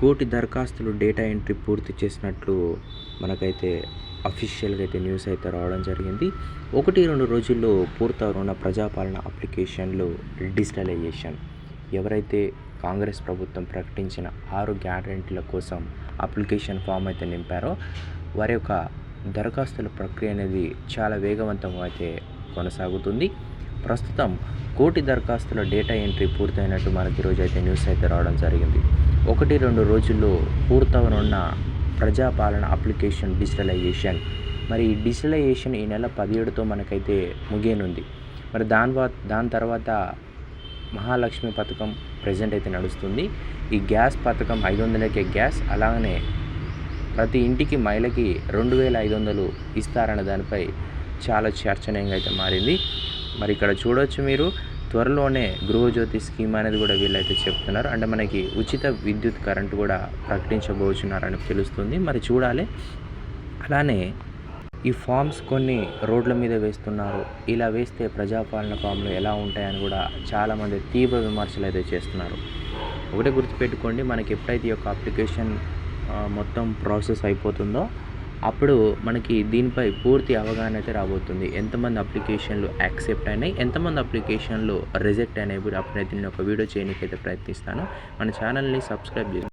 కోటి దరఖాస్తులు data entry పూర్తి చేసినట్లు మనకైతే అఫీషియల్గా అయితే న్యూస్ అయితే రావడం జరిగింది. ఒకటి రెండు రోజుల్లో పూర్తవనున్న ప్రజాపాలన అప్లికేషన్లు డిజిటలైజేషన్. ఎవరైతే కాంగ్రెస్ ప్రభుత్వం ప్రకటించిన ఆరు గ్యారంటీల కోసం అప్లికేషన్ ఫామ్ అయితే నింపారో వారి యొక్క దరఖాస్తుల ప్రక్రియ అనేది చాలా వేగవంతంగా అయితే కొనసాగుతుంది. ప్రస్తుతం కోటి దరఖాస్తుల డేటా ఎంట్రీ పూర్తయినట్టు మనకి ఈరోజు అయితే న్యూస్ అయితే రావడం జరిగింది. ఒకటి రెండు రోజుల్లో పూర్తవనున్న ప్రజాపాలన అప్లికేషన్ డిజిటలైజేషన్. మరి ఈ డిజిటలైజేషన్ ఈ నెల పదిహేడుతో మనకైతే ముగియనుంది. మరి దాని దాని తర్వాత మహాలక్ష్మి పథకం ప్రజెంట్ అయితే నడుస్తుంది. ఈ గ్యాస్ పథకం ఐదు వందలకే గ్యాస్ అలాగనే ప్రతి ఇంటికి మహిళకి రెండు వేల ఐదు వందలు ఇస్తారన్న దానిపై చాలా చర్చనీయంగా అయితే మారింది. మరి ఇక్కడ చూడవచ్చు మీరు. త్వరలోనే గృహజ్యోతి స్కీమ్ అనేది కూడా వీళ్ళైతే చెప్తున్నారు. అంటే మనకి ఉచిత విద్యుత్ కరెంట్ కూడా ప్రకటించబోచున్నారని తెలుస్తుంది. మరి చూడాలి. అలానే ఈ ఫామ్స్ కొన్ని రోడ్ల మీద వేస్తున్నారు. ఇలా వేస్తే ప్రజాపాలన ఫామ్లు ఎలా ఉంటాయని కూడా చాలామంది తీవ్ర విమర్శలు అయితే చేస్తున్నారు. ఒకటే గుర్తుపెట్టుకోండి మనకి ఎప్పుడైతే ఈ యొక్క అప్లికేషన్ మొత్తం ప్రాసెస్ అయిపోతుందో అప్పుడు మనకి దీనిపై పూర్తి అవగాహన అయితే రాబోతుంది. ఎంతమంది అప్లికేషన్లు యాక్సెప్ట్ అయినాయి ఎంతమంది అప్లికేషన్లు రిజెక్ట్ అయినాయి కూడా అప్పుడైతే నేను ఒక వీడియో చేయడానికి అయితే ప్రయత్నిస్తాను. మన ఛానల్ని సబ్స్క్రైబ్ చేసి